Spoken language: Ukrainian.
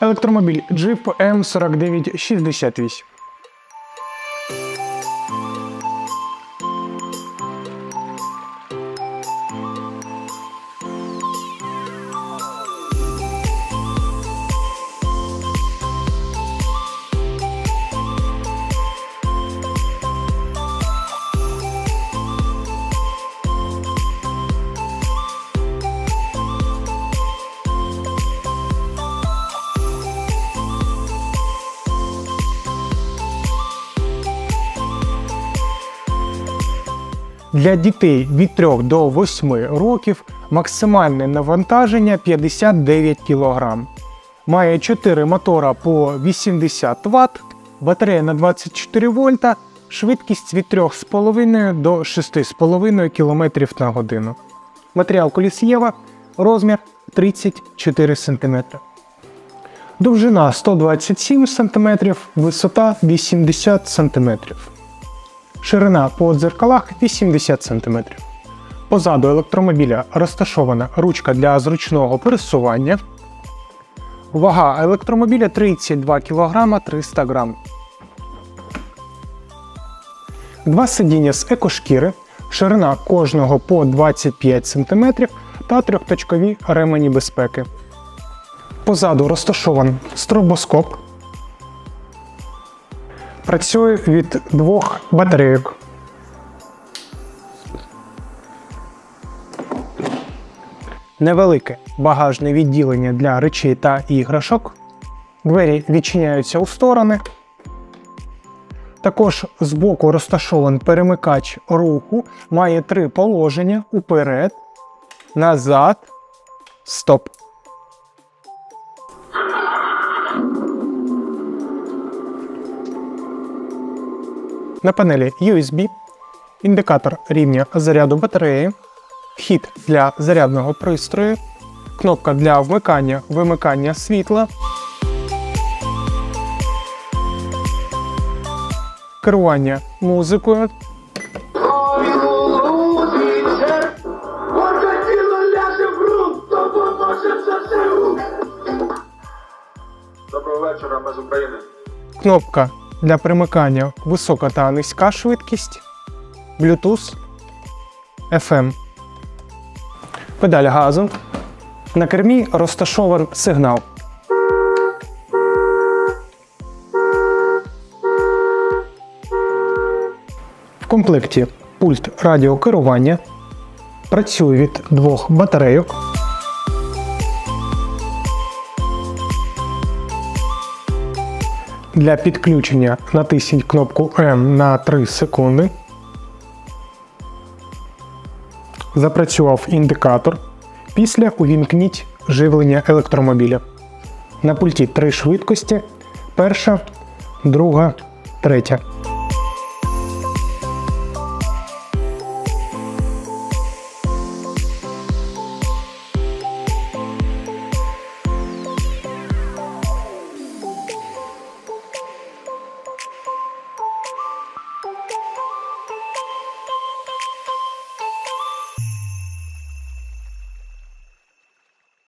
Електромобіль Jeep M4968. Для дітей від 3 до 8 років максимальне навантаження 59 кг. Має 4 мотора по 80 Вт, батарея на 24 вольта, швидкість від 3,5 до 6,5 км на годину. Матеріал колісєва, розмір 34 см. Довжина 127 см, висота 80 см. Ширина по дзеркалах 80 см. Позаду електромобіля розташована ручка для зручного пересування. Вага електромобіля 32 кг 300 г. Два сидіння з екошкіри, ширина кожного по 25 см та трьохточкові ремені безпеки. Позаду розташований стробоскоп. Працює від двох батарейок. Невелике багажне відділення для речей та іграшок. Двері відчиняються у сторони. Також збоку розташований перемикач руху, має три положення: уперед, назад, стоп. На панелі USB, індикатор рівня заряду батареї, вхід для зарядного пристрою, кнопка для вмикання вимикання світла, керування музикою. Доброго вечора, ми з України. кнопка для примикання висока та низька швидкість, Bluetooth, FM. Педаль газу. На кермі розташований сигнал. В комплекті пульт радіокерування. Працює від двох батарейок. Для підключення натисніть кнопку N на 3 секунди. Запрацював індикатор. Після увімкніть живлення електромобіля. На пульті три швидкості. Перша, друга, третя.